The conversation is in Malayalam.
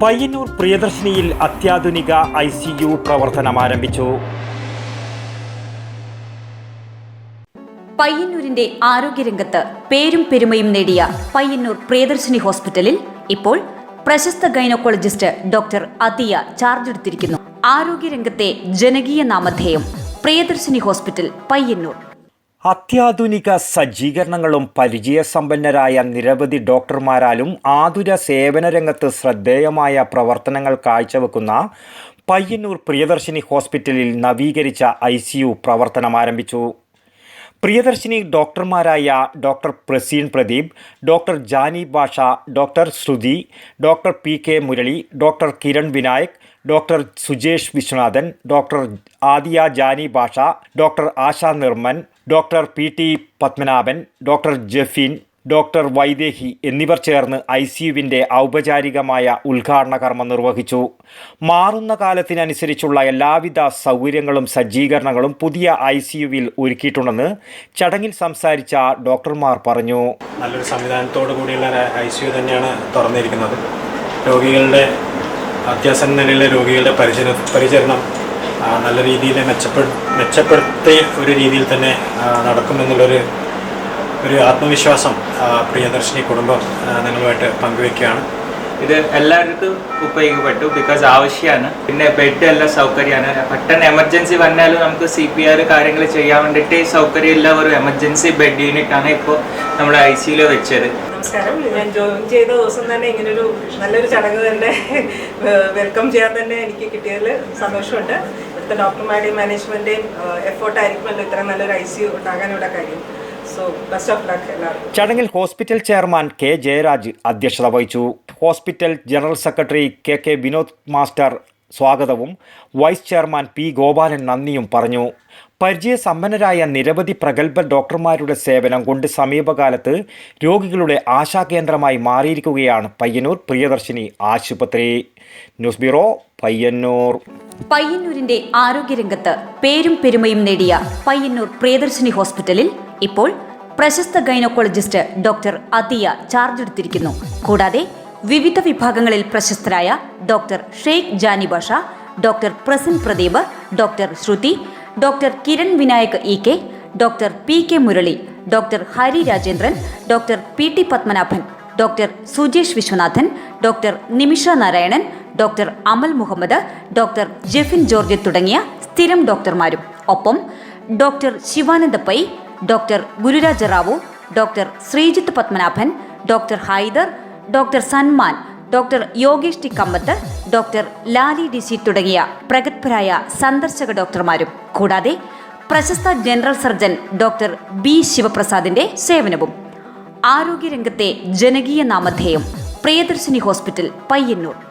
പയ്യന്നൂർ പ്രിയദർശിനിയിൽ അത്യാധുനിക ഐ സി യു പ്രവർത്തനം ആരംഭിച്ചു. പയ്യന്നൂരിന്റെ ആരോഗ്യരംഗത്ത് പേരും പെരുമയും നേടിയ പയ്യന്നൂർ പ്രിയദർശിനി ഹോസ്പിറ്റലിൽ ഇപ്പോൾ പ്രശസ്ത ഗൈനക്കോളജിസ്റ്റ് ഡോക്ടർ അതിയ ചാർജ് എടുത്തിരിക്കുന്നു. ആരോഗ്യരംഗത്തെ ജനകീയ നാമധേയം പ്രിയദർശിനി ഹോസ്പിറ്റൽ പയ്യന്നൂർ. അത്യാധുനിക സജ്ജീകരണങ്ങളും പരിചയസമ്പന്നരായ നിരവധി ഡോക്ടർമാരാലും ആതുര സേവന രംഗത്ത് ശ്രദ്ധേയമായ പ്രവർത്തനങ്ങൾ കാഴ്ചവെക്കുന്ന പയ്യന്നൂർ പ്രിയദർശിനി ഹോസ്പിറ്റലിൽ നവീകരിച്ച ഐ പ്രവർത്തനം ആരംഭിച്ചു. Priyadarshini ഡോക്ടർമാരായ doctor Praseen Pradeep doctor Jani Basha doctor Shruti doctor P K Murali doctor Kiran Vinayak doctor Sujesh Viswanathan doctor Aadhya Jani Basha doctor Asha Nirman doctor P T Padmanabhan doctor Jafeen doctor Vaidehi എന്നിവർ ചേർന്ന് ഐ സിയുവിന്റെ ഔപചാരികമായ ഉദ്ഘാടന കർമ്മം നിർവഹിച്ചു. മാറുന്ന കാലത്തിനനുസരിച്ചുള്ള എല്ലാവിധ സൗകര്യങ്ങളും സജ്ജീകരണങ്ങളും പുതിയ ഐ സിയുവിൽ ഒരുക്കിയിട്ടുണ്ടെന്ന് ചടങ്ങിൽ സംസാരിച്ച ഡോക്ടർമാർ പറഞ്ഞു. നല്ലൊരു സംവിധാനത്തോടു കൂടിയുള്ള ഐ സി യു തന്നെയാണ് തുറന്നിരിക്കുന്നത്. രോഗികളുടെ അത്യാസന്ന രോഗികളുടെ പരിചര പരിചരണം നല്ല രീതിയിൽ മെച്ചപ്പെടു മെച്ചപ്പെടുത്തിയ ഒരു രീതിയിൽ തന്നെ നടക്കുമെന്നുള്ളൊരു ഒരു ആത്മവിശ്വാസം പ്രിയദർശിനി കുടുംബം നിങ്ങളുമായിട്ട് പങ്കുവെക്കുകയാണ്. ഇത് എല്ലാവർക്കും ഉപയോഗപ്പെട്ടു ബിക്കോസ് ആവശ്യമാണ് പിന്നെ ബെഡ് എല്ലാം സൗകര്യമാണ്. പെട്ടെന്ന് എമർജൻസി വന്നാലും നമുക്ക് സി പി ആർ കാര്യങ്ങൾ ചെയ്യാൻ വേണ്ടിയിട്ട് സൗകര്യമുള്ള ഒരു എമർജൻസി ബെഡ് യൂണിറ്റാണ് ഇപ്പോൾ നമ്മുടെ ഐ സിയിൽ വെച്ചത്. നമസ്കാരം. ഞാൻ ജോയിൻ ചെയ്ത ദിവസം തന്നെ ഇങ്ങനൊരു നല്ലൊരു ചടങ്ങ് തന്നെ വെൽക്കം ചെയ്യാൻ തന്നെ എനിക്ക് കിട്ടിയതിൽ സന്തോഷമുണ്ട്. ഇവിടുത്തെ ഡോക്ടർമാരുടെയും മാനേജ്മെന്റേയും എഫേർട്ടായിരിക്കുമല്ലോ ഇത്ര നല്ലൊരു ഐ സി യു ഉണ്ടാകാനുള്ള കാര്യം. സോ ഓഫ് എല്ലാവർക്കും. ചടങ്ങിൽ ഹോസ്പിറ്റൽ ചെയർമാൻ കെ ജയരാജ് അധ്യക്ഷത വഹിച്ചു. Hospital general secretary K K Vinod master സ്വാഗതവും. വൈസ് ചെയർമാൻ പി ഗോപാലൻ നന്ദിയും പറഞ്ഞു. പരിചയസമ്പന്നരായ നിരവധി പ്രഗത്ഭ ഡോക്ടർമാരുടെ സേവനം കൊണ്ട് സമീപകാലത്ത് രോഗികളുടെ ആശാകേന്ദ്രമായി മാറിയിരിക്കുകയാണ് പയ്യന്നൂർ പ്രിയദർശിനി ആശുപത്രി. News bureau Payyanur. പയ്യന്നൂരിന്റെ ആരോഗ്യരംഗത്ത് പേരും പെരുമയും നേടിയ പയ്യന്നൂർ പ്രിയദർശിനി ഹോസ്പിറ്റലിൽ ഇപ്പോൾ പ്രശസ്ത ഗൈനക്കോളജിസ്റ്റ് ഡോക്ടർ അതിയ ചാർജ് എടുത്തിരിക്കുന്നു. കൂടാതെ വിവിധ വിഭാഗങ്ങളിൽ പ്രശസ്തരായ doctor Sheikh Jani Basha doctor Prasan Pradeep doctor Shruti doctor Kiran Vinayak E K doctor P K Murali doctor Hari Rajendran doctor P T Padmanabhan doctor Sujesh Viswanathan doctor Nimisha Narayanan doctor Amal Muhammad doctor Jefin George തുടങ്ങിയ സ്ഥിരം ഡോക്ടർമാരും. ഒപ്പം doctor Shivananda Pai doctor Gururaja Rao doctor Sreejith Padmanabhan doctor Haider doctor Sanman doctor Yogesh T Kampath doctor Lali DC തുടങ്ങിയ പ്രഗത്ഭരായ സന്ദർശക ഡോക്ടർമാരും. കൂടാതെ പ്രശസ്ത ജനറൽ സർജൻ ഡോക്ടർ ബി ശിവപ്രസാദിന്റെ സേവനവും ആരോഗ്യരംഗത്തെ ജനകീയ നാമധേയം പ്രിയദർശിനി ഹോസ്പിറ്റൽ പയ്യന്നൂർ.